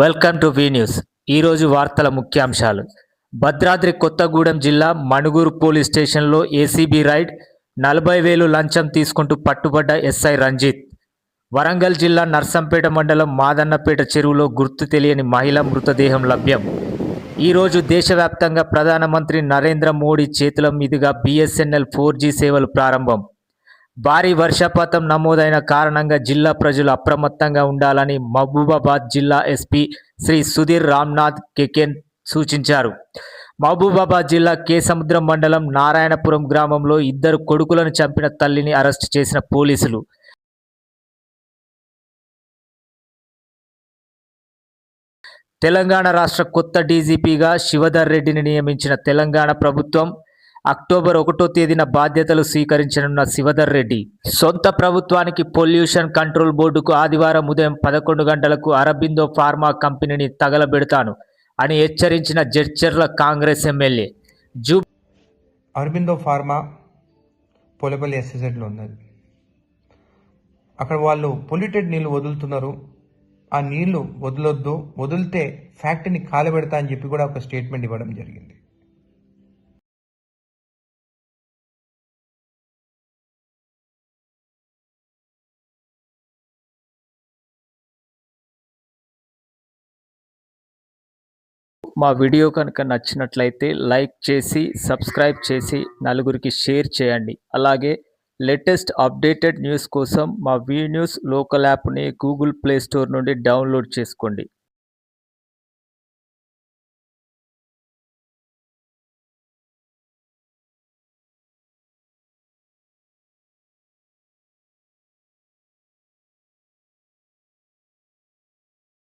Welcome to V news. ఈరోజు వార్తల ముఖ్యాంశాలు. భద్రాద్రి కొత్తగూడెం జిల్లా మణుగూరు పోలీస్ స్టేషన్లో ఏసీబీ రైడ్ నలభై వేలు లంచం తీసుకుంటూ పట్టుబడ్డ ఎస్ఐ రంజిత్. వరంగల్ జిల్లా నర్సంపేట మండలం మాదన్నపేట చెరువులో గుర్తు తెలియని మహిళ మృతదేహం లభ్యం. ఈరోజు దేశవ్యాప్తంగా ప్రధానమంత్రి నరేంద్ర మోడీ చేతుల మీదుగా బీఎస్ఎన్ఎల్ ఫోర్ జీ సేవలు ప్రారంభం. భారీ వర్షపాతం నమోదైన కారణంగా జిల్లా ప్రజలు అప్రమత్తంగా ఉండాలని మహబూబాబాద్ జిల్లా ఎస్పీ శ్రీ సుధీర్ రామ్నాథ్ కెకెన్ సూచించారు. మహబూబాబాద్ జిల్లా కేసముద్రం మండలం నారాయణపురం గ్రామంలో ఇద్దరు కొడుకులను చంపిన తల్లిని అరెస్టు చేసిన పోలీసులు. తెలంగాణ రాష్ట్ర కొత్త డీజీపీగా శివధర్ రెడ్డిని నియమించిన తెలంగాణ ప్రభుత్వం అక్టోబర్ ఒకటో తేదీన బాధ్యతలు స్వీకరించనున్న శివధర్ రెడ్డి. సొంత ప్రభుత్వానికి పొల్యూషన్ కంట్రోల్ బోర్డుకు ఆదివారం ఉదయం పదకొండు గంటలకు అరబిందో ఫార్మా కంపెనీని తగలబెడతాను అని హెచ్చరించిన జడ్చర్ల కాంగ్రెస్ ఎమ్మెల్యే. జూ అరబిందో ఫార్మా పొలపల్లి ఎస్ఎస్ఎడ్లో ఉన్నది. అక్కడ వాళ్ళు పొల్యూటెడ్ నీళ్ళు వదులుతున్నారు. ఆ నీళ్ళు వదలొద్దు వదిలితే ఫ్యాక్టరీని కాలబెడతా అని చెప్పి కూడా ఒక స్టేట్మెంట్ ఇవ్వడం జరిగింది. మా వీడియో కనుక నచ్చినట్లయితే లైక్ చేసి సబ్స్క్రైబ్ చేసి నలుగురికి షేర్ చేయండి. అలాగే లేటెస్ట్ అప్డేటెడ్ న్యూస్ కోసం మా వీ న్యూస్ లోకల్ యాప్ని గూగుల్ ప్లే స్టోర్ నుండి డౌన్లోడ్ చేసుకోండి.